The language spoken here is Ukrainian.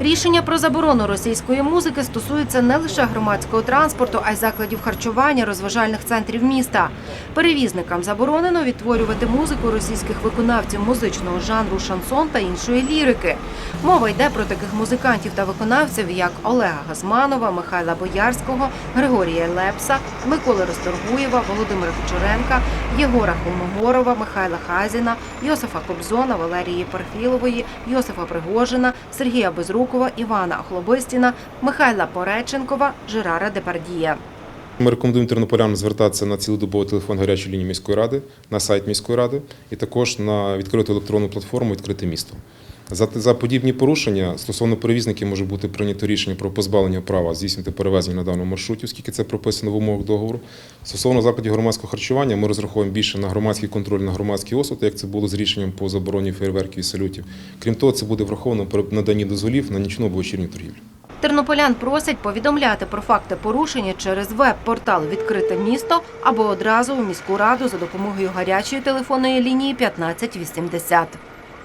Рішення про заборону російської музики стосується не лише громадського транспорту, а й закладів харчування, розважальних центрів міста. Перевізникам заборонено відтворювати музику російських виконавців музичного жанру шансон та іншої лірики. Мова йде про таких музикантів та виконавців, як Олега Газманова, Михайла Боярського, Григорія Лепса, Миколи Росторгуєва, Володимира Кучеренка, Єгора Холмогорова, Михайла Хазіна, Йосифа Кобзона, Валерії Перфілової, Йосифа Пригожина, Сергія Безрукова, Івана Хлобистіна, Михайла Пореченкова, Жерара Депардія. Ми рекомендуємо тернополянам звертатися на цілодобовий телефон гарячої лінії міської ради, на сайт міської ради і також на відкриту електронну платформу Відкрите місто. За, за подібні порушення стосовно перевізників може бути прийнято рішення про позбавлення права здійснити перевезення на даному маршруті, оскільки це прописано в умовах договору. Стосовно закладів громадського харчування, ми розраховуємо більше на громадський контроль, на громадський осуд, як це було з рішенням по забороні фейерверків і салютів. Крім того, це буде враховано при наданні дозволів на нічну або вечірню торгівлю. Тернополян просять повідомляти про факти порушення через веб-портал Відкрите місто або одразу у міську раду за допомогою гарячої телефонної лінії 1580.